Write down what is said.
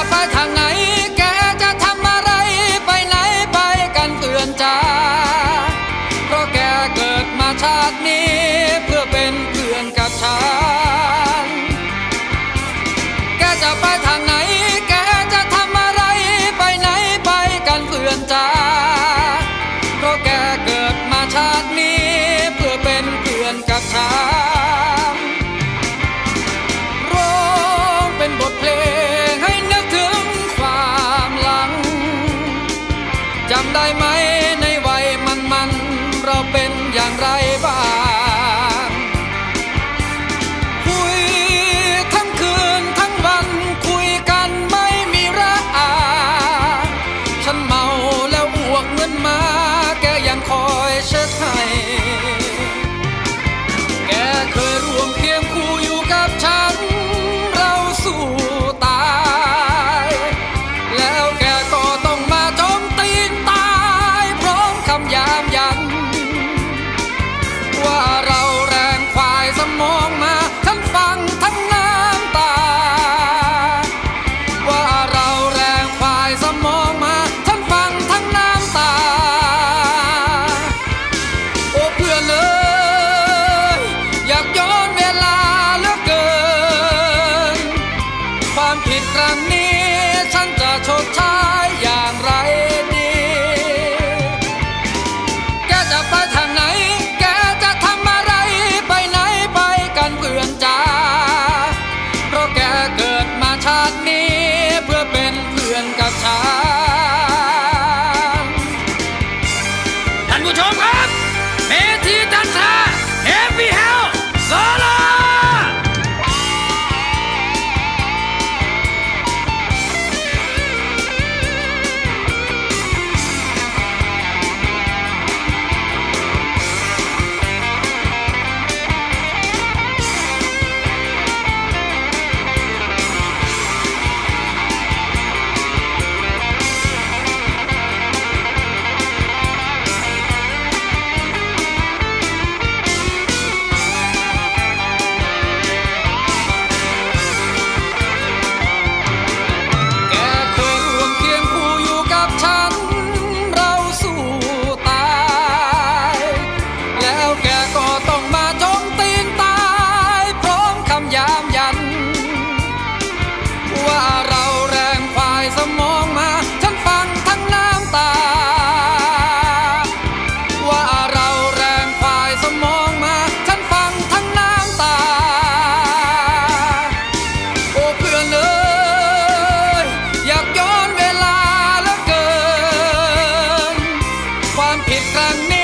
จะไปทางไหน แกจะทำอะไรไปไหนไปกันเตือนจ้าเพราะแกเกิดมาชาตินี้เพื่อเป็นเพื่อนกับฉัน แกจะไปทางไหน แกจะทำอะไรไปไหนไปกันเตือนจ้าเพราะแกเกิดมาชาตินี้เพื่อเป็นเพื่อนกับฉัน ないま and